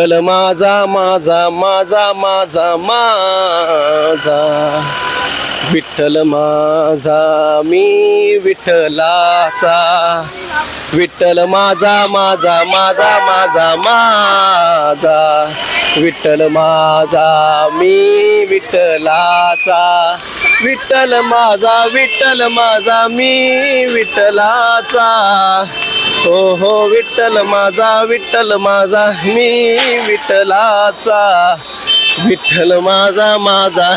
विठ्ठल माझा माझा माझा माझा माझा. विठ्ठल माझा मी विठ्ठलाचा. विठ्ठल माझा माझा माझा माझा माझा. विठ्ठल माझा मी विठ्ठलाचा. विठ्ठल माझा विठ्ठल माझा मी विठ्ठलाचा. हो हो विठ्ठल माझा विठ्ठल माझा मी विठ्ठलाचा. विठ्ठल माझा माझा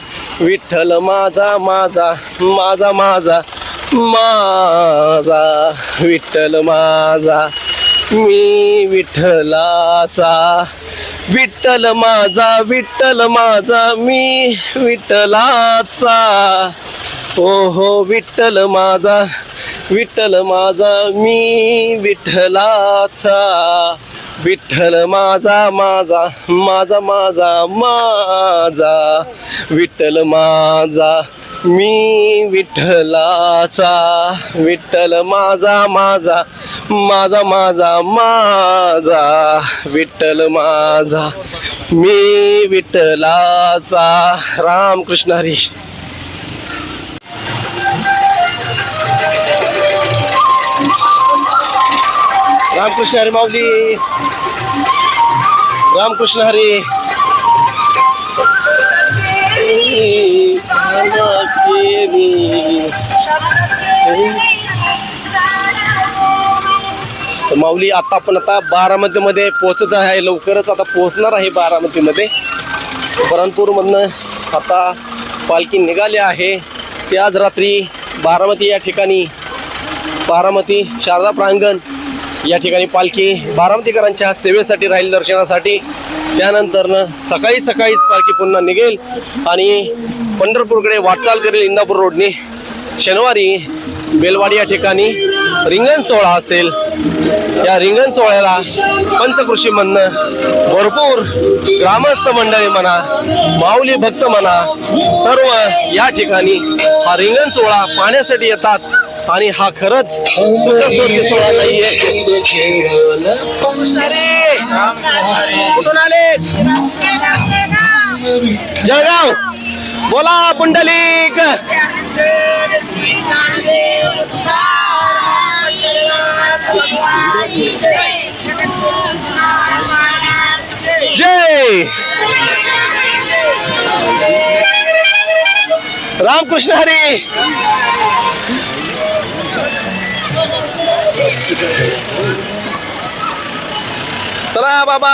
विठ्ठल माझा माझा माझा माझा माझा. विठ्ठल माझा मी विठ्ठलाचा. विठ्ठल माझा विठ्ठल माझा मी विठ्ठलाचा. ओ हो विठ्ठल माझा विठ्ठल माझा मी विठ्ठलाचा. विठ्ठल माझा माझा माझा माझा माझा. विठ्ठल माझा मी विठ्ठलाचा. विठ्ठल माझा माझा माझा माझा माझा. विठ्ठल माझा मी विठ्ठलाचा. रामकृष्ण हरी. रामकृष्ण हरी माऊली. रामकृष्ण हरी. माऊली आता आपण आता बारामतीमध्ये पोहोचत आहे. लवकरच आता पोहोचणार आहे बारामतीमध्ये. परंतपूरमधनं आता पालखी निघाली आहे. ते आज रात्री बारामती या ठिकाणी. बारामती शारदा प्रांगण. या ठिकाणी पालखी बारामतीकरांच्या सेवेसाठी राहील दर्शनासाठी. त्यानंतरनं सकाळी सकाळीच पालखी पुन्हा निघेल आणि पंढरपूरकडे वाटचाल करेल इंदापूर रोडने. शनिवारी बेलवाडी या ठिकाणी रिंगण सोहळा असेल. या रिंगण सोहळ्याला पंचकृषी म्हणणं भरपूर ग्रामस्थ मंडळी म्हणा माऊली भक्त म्हणा सर्व या ठिकाणी हा रिंगण सोहळा पाहण्यासाठी येतात. आणि हा खरंच सोहळा नाहीये. कुठून आले? जळगाव. बोला पुंडलिक. जय. रामकृष्ण हरी. चला बाबा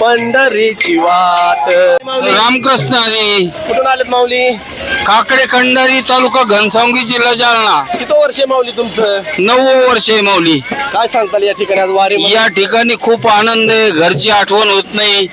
पंढरीची वाट. रामकृष्ण हरी कुठून आलेत माऊली? काकडे खंडारी तालुका घनसावंगी जिल्हा जालना. किती वर्ष माऊली तुमचं? नऊ वर्ष आहे माऊली. काय सांगताल या ठिकाणी आज वारी या ठिकाणी खूप आनंद आहे घरची आठवण होत नाही.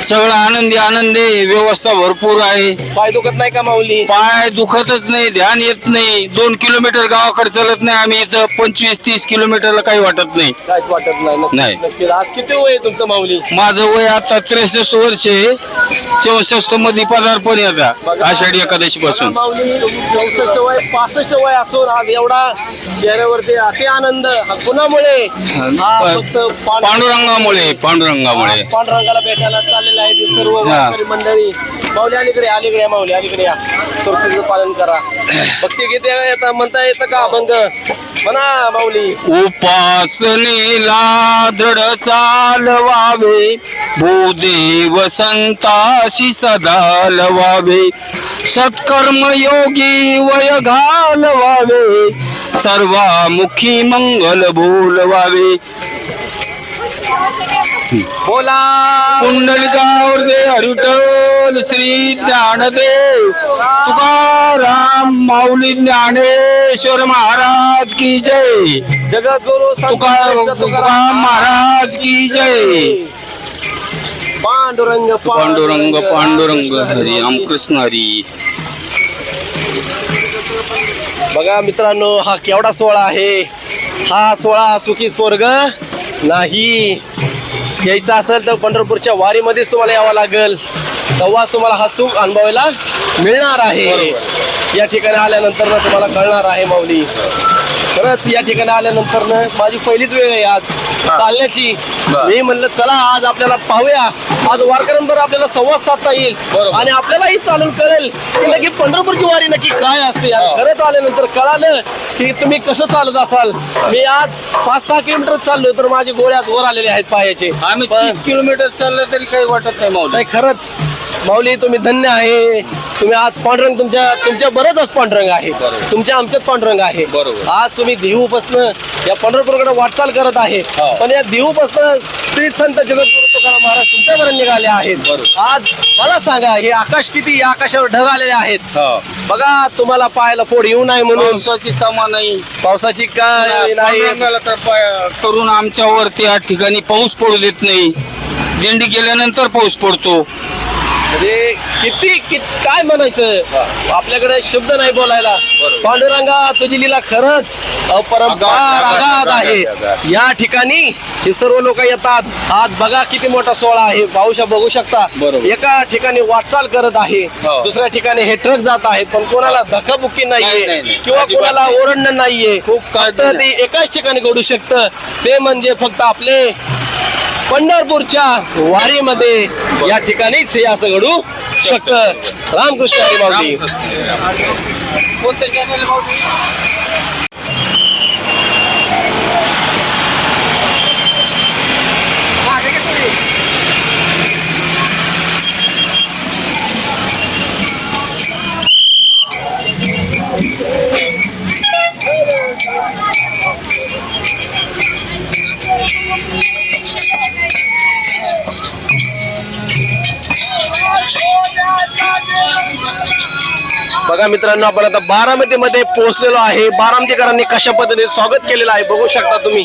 सगळं आनंदी आनंद आहे व्यवस्था भरपूर आहे. पाय दुखत नाही का माऊली? पाय दुखतच नाही ध्यान येत नाही. दोन किलोमीटर गावाकडे चलत नाही आम्ही इथं पंचवीस तीस किलोमीटरला काही वाटत नाही. काहीच वाटत नाही नक्कीच, नाही. नक्कीच. आज किती वय आहे तुमचं माऊली? माझं वय आता त्रेसष्ट वर्ष आहे. चौसष्टमध्ये पदार्पण आहे आता. आषाढी एकादशी पासून. माऊली चौसष्ट वय पासष्ट वय असून आज एवढा चेहऱ्यावरती अति आनंद. हा कुणामुळे? हा फक्त पांडु- पांडुरंगामुळे पांडुरंगामुळे. पांडुरंगाला भेटायला चाललेले आहेत हे सर्व. वारकरी मंडळी. माऊली अलीकडे या, अलीकडे या, माऊली अलीकडे या. सुरक्षेचं पालन करा. भक्ती गीते येतं म्हणता येतं का अभंग? म्हणा माऊली. उपासनेला दृढ चालवावे भूदेव संताशी सदा लवावे. सत्कर्म योगी वय घालवावे सर्वामुखी मंगल बोलवावे बोला। कुंडलिकावर दे हरिटोल श्री ज्ञानदेव तुकाराम माऊली ज्ञानेश्वर महाराज की जय। जगद्गुरु संत तुका श्रेष्ठ तुकाराम। महाराज की जय। पांडुरंग पांडुरंग पांडुरंग. हरी रामकृष्ण हरी. बघा मित्रांनो हा केवढा सोहळा आहे? हा सोहळा सुखी स्वर्ग नाही. यायचा असेल तर पंढरपूरच्या वारीमध्येच तुम्हाला यावं लागेल. तेव्हाच तुम्हाला हा सुख अनुभवायला मिळणार आहे. या ठिकाणी आल्यानंतर ना तुम्हाला कळणार आहे माऊली. खरंच या ठिकाणी आल्यानंतर ना माझी पहिलीच वेळ आहे आज चालण्याची. मी म्हणलं चला आज आपल्याला पाहूया. आज वारकऱ्यांबरोबर आपल्याला संवाद साधता येईल. आणि आपल्यालाही चालून कळेल की नक्की पंढरपूरची वारी नक्की काय असते. खरंच आल्यानंतर कळालं की तुम्ही कसं चालत असाल. मी आज पाच सहा किलोमीटर चाललो तर माझे गोळ्यात वर आलेले आहेत पायाचे. आम्ही किलोमीटर चाललं तरी काही वाटत नाही खरंच. माऊली तुम्ही धन्य आहे. तुम्ही आज पांडुरंग तुमच्या तुमच्या बरंच आज पांडुरंग आहे. तुमच्या आमच्यात पांडुरंग आहे. बरोबर. आज तुम्ही देहूपासनं या पंढरपूरकडे वाटचाल करत आहे. हो. पण या देहूपासनं श्री संत जगद्गुरु तुकाराम महाराज तुमच्यापर्यंत निघाले आहेत. आज मला सांगा हे आकाश किती या आकाशावर ढग आलेले आहेत. हो. बघा तुम्हाला पाहायला फोड येऊ नये म्हणून. पावसाची तमा नाही. पावसाची काय नाही. करून आमच्यावरती या ठिकाणी पाऊस पडू देत नाही. दिंडी गेल्यानंतर पाऊस पडतो. म्हणजे किती कित काय म्हणायचं आपल्याकडे शब्द नाही बोलायला. पांडुरंगा तुझी लीला खरंच अपरंपार अगाध, आहे. या ठिकाणी हे सर्व लोक येतात आज बघा किती मोठा सोहळा आहे पाऊशा बघू शकता. एका ठिकाणी वाटचाल करत आहे हो. दुसऱ्या ठिकाणी हे ट्रक जात आहेत पण कोणाला धक्काबुक्की नाही, नाहीये नाही, नाही. किंवा कोणाला. ओरडणं नाहीये खूप एकाच ठिकाणी घडू शकतं ते म्हणजे फक्त आपले पंढरपूरच्या वारीमध्ये या ठिकाणीच हे असं घडू शकत रामकृष्ण. हरी माऊली? बघा मित्रांनो आपण आता बारामतीमध्ये पोहोचलेलो आहे. बारामतीकरांनी कशा पद्धतीने स्वागत केलेलं आहे बघू शकता तुम्ही.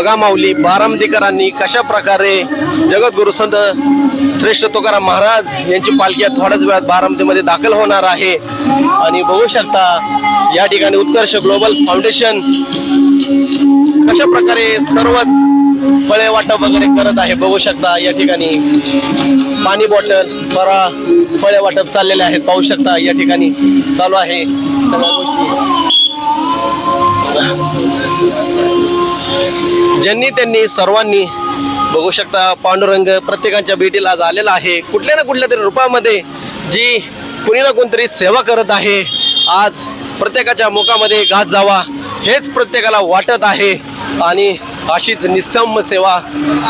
बघा माऊली बारामतीकरांनी कशा प्रकारे जगद्गुरु संत श्रेष्ठ तुकाराम महाराज यांची पालखी या थोड्याच वेळात बारामतीमध्ये दाखल होणार आहे. आणि बघू शकता या ठिकाणी उत्कर्ष ग्लोबल फाउंडेशन कशा प्रकारे सर्वच फळे वाटप वगैरे करत आहे बघू शकता. या ठिकाणी पाणी बॉटल बरा फळे वाटप चाललेले आहेत पाहू शकता. या ठिकाणी चालू आहे. ज्यांनी त्यांनी सर्वांनी बघू शकता पांडुरंग प्रत्येकाच्या भेटीला आज आलेला आहे. कुठल्या ना कुठल्या तरी रूपामध्ये जी कुणी ना कोणतरी सेवा करत आहे आज प्रत्येकाच्या मुखामध्ये घात जावा हेच प्रत्येकाला वाटत आहे. आणि अशीच निस्सम सेवा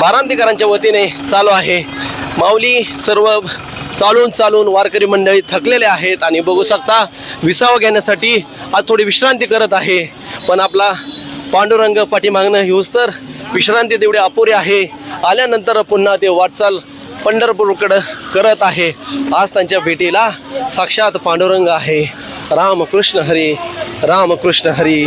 बारांतीकरांच्या वतीने चालू आहे. माऊली सर्व चालून चालून वारकरी मंडळी थकलेले आहेत आणि बघू शकता विसावा घेण्यासाठी आज थोडी विश्रांती करत आहे. पण आपला पांडुरंग पाठीमागणं येऊस तर विश्रांती तेवढी अपुरी आहे. आल्यानंतर पुन्हा ते वाटचाल पंढरपूरकडं करत आहे. आज त्यांच्या भेटीला साक्षात पांडुरंग आहे. रामकृष्ण हरी रामकृष्ण हरी.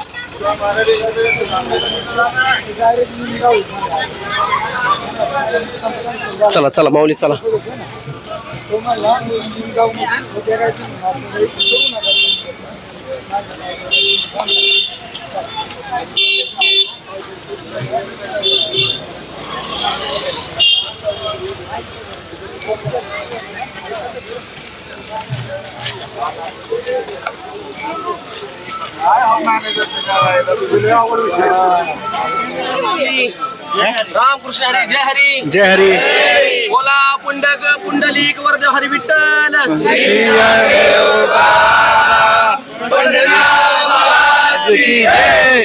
चला चला माऊली चला रामकृष्ण हरी जय हरी. जय हरी. बोला पुंडक पुंडलिक वरद हरी विठ्ठल.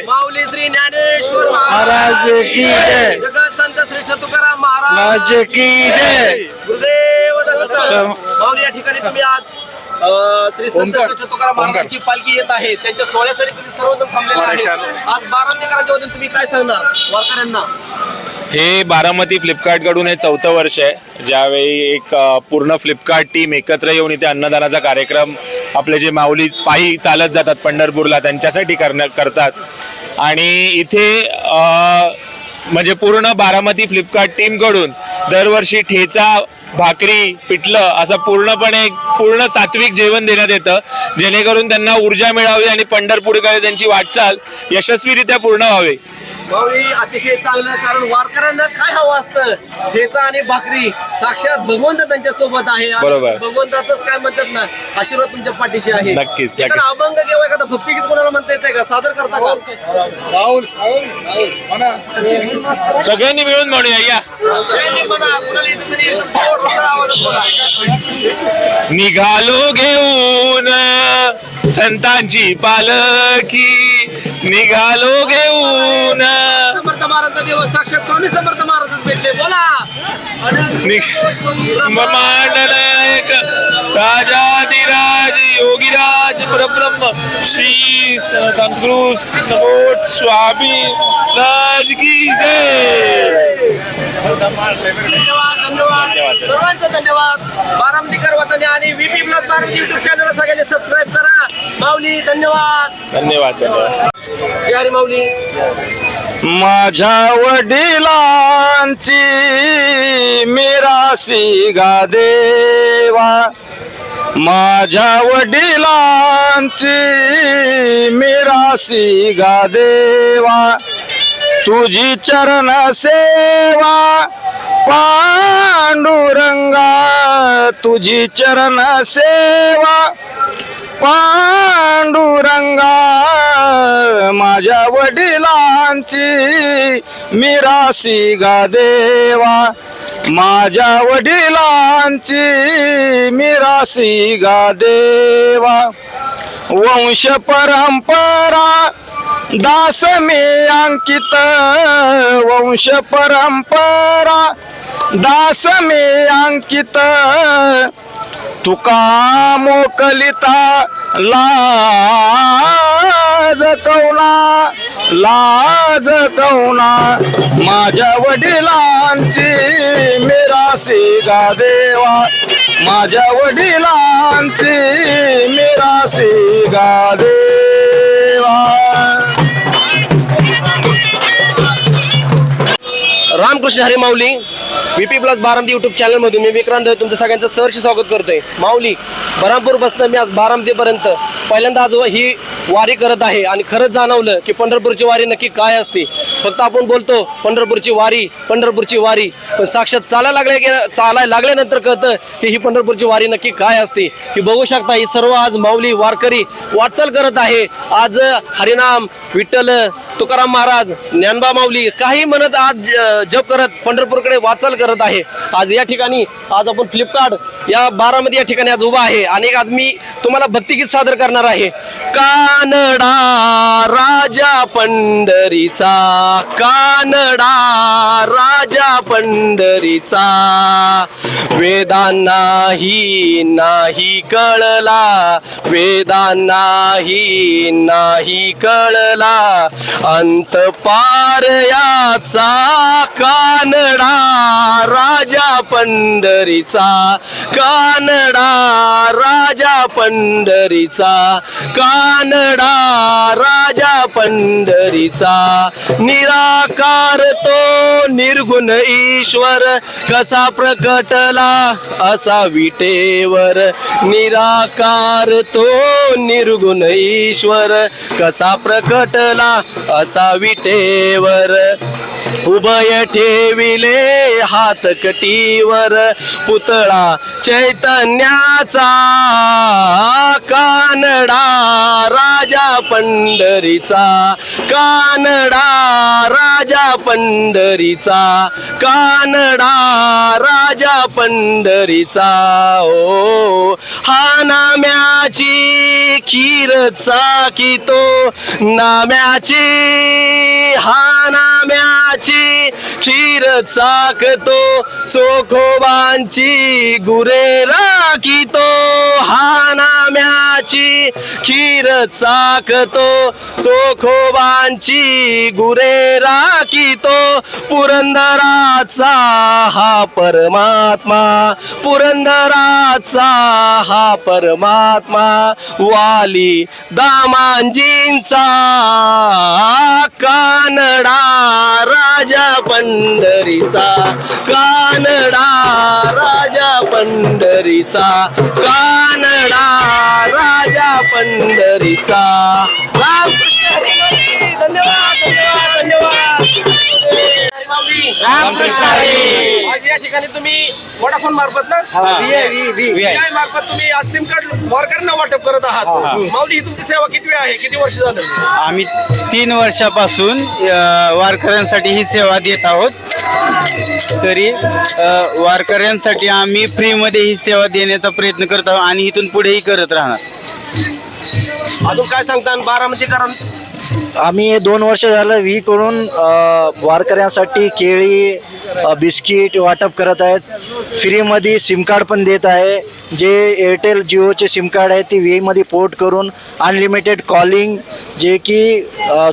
माऊली श्री ज्ञानेश्वर महाराज की जय. जगत संत श्रेष्ठ तुकाराम महाराज. की जय. गुरुदेव दत्त. माऊली या ठिकाणी तुम्ही आज अ, श्री संत तुकाराम महाराजांची पालखी येत आहे. त्यांच्या सोहळ्यासाठी तुम्ही सर्वजण थांबलेले आहेत. आज बारामतीकरांच्या वतीने तुम्ही काय सांगणार? वारकऱ्यांना. हे बारामती फ्लिपकार्टकडून हे चौथं वर्ष आहे. ज्यावेळी एक पूर्ण फ्लिपकार्ट टीम एकत्र येऊन इथे अन्नदानाचा कार्यक्रम आपले जे माऊली पायी चालत जातात पंढरपूरला त्यांच्यासाठी करण्या करतात. आणि इथे अ, म्हणजे पूर्ण बारामती फ्लिपकार्ट टीमकडून दरवर्षी ठेचा भाकरी पिठलं असं पूर्णपणे पूर्ण सात्विक जेवण देण्यात येतं. जेणेकरून त्यांना ऊर्जा मिळावी आणि पंढरपूरकडे त्यांची वाटचाल यशस्वीरित्या पूर्ण व्हावी. माऊली अतिशय चांगलं कारण वारकऱ्यांना काय हवं असतं? ठेचा आणि भाकरी साक्षात भगवंत त्यांच्यासोबत आहे बरोबर. भगवंताच काय म्हणतात ना आशीर्वाद तुमच्या पाठीशी आहे. नक्कीच, एखादा नक्कीच. अभंग किंवा एखादा भक्तिगीत कोणाला म्हणता येते का? सादर करता का? सगळ्यांनी मिळून म्हणूया या. सगळ्यांनी म्हणा कुणाला येतं तरी एकदम जोरदार आवाजात बोला. निघालो घेऊन संतांची पालखी. निघालो घेऊन समर्थ महाराज दिवस. साक्षात स्वामी समर्थ महाराजच भेटले. बोला. म- मांडनायक राजाधिराज योगीराज परब्रह्म श्री संतगुरु नमोद स्वामी. राज की जय. धन्यवाद धन्यवाद. सर्वांचा धन्यवाद. बारामतीकर वतने आणि VP blog Baramati YouTube channel सगळ्यांनी सबस्क्राईब करा. माऊली धन्यवाद. धन्यवाद धन्यवाद. माऊली. माझ्या वडिलांची मिरासी गा देवा. माझ्या वडिलांची मिरासी गा देवा. तुझी चरण सेवा पांडुरंगा तुझी चरण सेवा पांडुरंगा माझ्या वडिलांची मिरासी गा देवा. माझ्या वडिलांची मिरासी गा देवा. वंश परंपरा दास मी अंकित. वंश परंपरा दास मी अंकित. तुका मोकलिता लाज कौना लाज कौना. माझ्या वडिलांची मिरासी गा देवा. माझ्या वडिलांची मिरासी गा देवा. Ramkrishna Hari VP plus Baramati YouTube चॅनलमधून मी विक्रांत तुमचं सगळ्यांचं सहर्ष स्वागत करतोय. माऊली बरामपूर बसनं मी आज बारामतीपर्यंत. पहिल्यांदा आज ही वारी करत आहे. आणि खरंच जाणवलं की पंढरपूरची वारी नक्की काय असते. फक्त आपण बोलतो पंढरपूरची वारी पंढरपूरची वारी. पण साक्षात चालायला लागले चालायला लागल्यानंतर कळतं की ही पंढरपूरची वारी नक्की काय असते. ही बघू शकता ही सर्व आज माऊली वारकरी वाटचाल करत आहे. आज हरिनाम विठ्ठल तुकाराम महाराज ज्ञानबा माऊली काही म्हणत आज जप करत पंढरपूरकडे वाटचाल करत आहे. आज या ठिकाणी आज आपण फ्लिपकार्ट या बारामध्ये या ठिकाणी आज उभा आहे. आणि आज मी तुम्हाला भक्तिगीत सादर करणार आहे. कानडा राजा पंढरीचा. कानडा राजा पंढरीचा. वेदांनाही नाही कळला वेदांनाही नाही कळला. अंत याचा कानडा राजा पंढरीचा. कानडा राजा पंढरीचा. कानडा राजा पंढरीचा. निराकार तो निर्गुण ईश्वर कसा प्रकटला असा विटेवर. निराकार तो निर्गुण ईश्वर कसा प्रकटला असा विटेवर. उभय ठेविले हात कटीवर पुतळा चैतन्याचा कानडा राजा पंढरीचा कानडा राजा पंढरीचा कानडा राजा पंढरीचा. ओ हा नाम्याची खीर चाकितो नाम्याची हा नाम्याची खीर चाकतो चोखोबांची गुरे राखितो हा नाम्याची खीर चाकतो चोखोबांची गुरे राखितो पुरंदराचा हा परमात्मा पुरंदराचा हा परमात्मा वाली दामांजींचा कानडा राजा पंढरीचा कानडा राजा पंढरीचा कानडा राजा पंढरीचा. धन्यवाद धन्यवाद धन्यवाद. आज या ठिकाणी तुम्ही वोडाफोन मार्फत ना. VI मार्फत तुम्ही आज सिम कार्ड वारकऱ्यांना वाटप करत आहात. माऊली ही तुमची सेवा किती वेळ आहे? किती वर्ष झालं? आम्ही तीन वर्षापासून अ, वारकऱ्यांसाठी ही सेवा देत आहोत. तरी अ, वारकऱ्यांसाठी आम्ही फ्रीमध्ये ही सेवा देण्याचा प्रयत्न करत आहोत आणि इथून पुढेही करत राहणार. अजून काय सांगता बारामतीकरांना आम्ही हे दोन वर्ष झालं व्ही करून वारकऱ्यांसाठी केळी बिस्किट वाटप करत आहेत. फ्रीमध्ये सिम कार्ड पण देत आहे. जे एअरटेल जिओचे सिम कार्ड आहे ते व्हीमध्ये पोर्ट करून अनलिमिटेड कॉलिंग जे की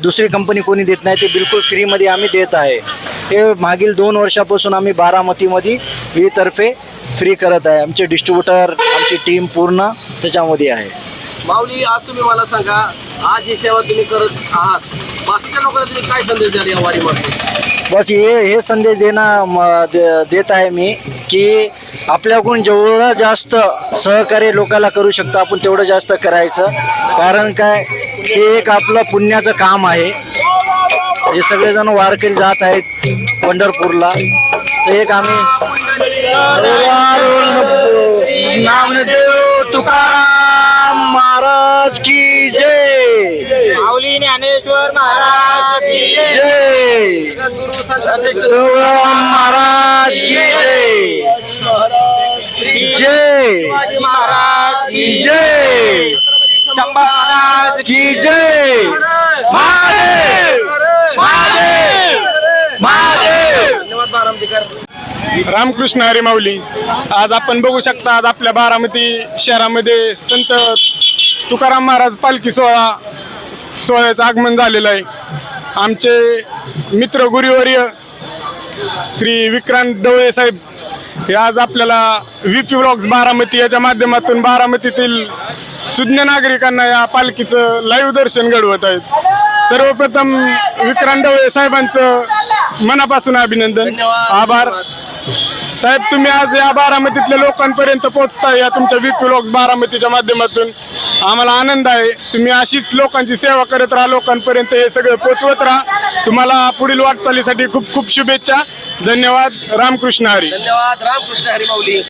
दुसरी कंपनी कोणी देत नाही ते बिलकुल फ्रीमध्ये आम्ही देत आहे. हे मागील दोन वर्षापासून आम्ही बारामतीमध्ये व्हीतर्फे फ्री करत आहे. आमचे डिस्ट्रीब्युटर आमची टीम पूर्ण त्याच्यामध्ये आहे. माऊली आज तुम्ही मला सांगा आज ही सेवा तुम्ही करत आहात बाकीच्या लोकांना तुम्ही काय संदेश द्याल या वारीमध्ये बस हे हे संदेश देणं देत आहे मी की आपल्याकडून जेवढं जास्त सहकार्य लोकांना करू शकतो आपण तेवढं जास्त करायचं कारण काय हे एक आपलं पुण्याचं काम आहे हे सगळेजण वारकरी जात आहेत पंढरपूरला एक आम्ही नामदेव तुकाराम महाराज की जय। माऊली ज्ञानेश्वर महाराज की जय। महाराज की जय। जय महाराज की जय। महाराज की जय। महादेव। महादेव। महादेव। धन्यवाद। रामकृष्ण हरी माऊली आज आपण बघू शकता आज आपल्या बारामती शहरामध्ये संत तुकाराम महाराज पालखी सोहळा सोहळ्याचं आगमन झालेलं आहे. आमचे मित्र गुरुवर्य श्री विक्रांत डवळे साहेब हे आज आपल्याला व्ही पी ब्लॉग्स बारामती याच्या माध्यमातून बारामतीतील सुज्ञ नागरिकांना या पालखीचं लाईव्ह दर्शन घडवत आहेत. सर्वप्रथम विक्रांत डवळे साहेबांचं मनापासून अभिनंदन. आभार. साहेब तुम्ही आज या बारामतीतल्या लोकांपर्यंत पोहोचताय या तुमच्या व्ही ब्लॉग्स बारामतीच्या माध्यमातून. आम्हाला आनंद आहे. तुम्ही अशीच लोकांची सेवा करत राहा लोकांपर्यंत हे सगळं पोचवत राहा. तुम्हाला पुढील वाटचालीसाठी खूप खूप शुभेच्छा. धन्यवाद. रामकृष्ण हरी. धन्यवाद. रामकृष्ण हरी माऊली.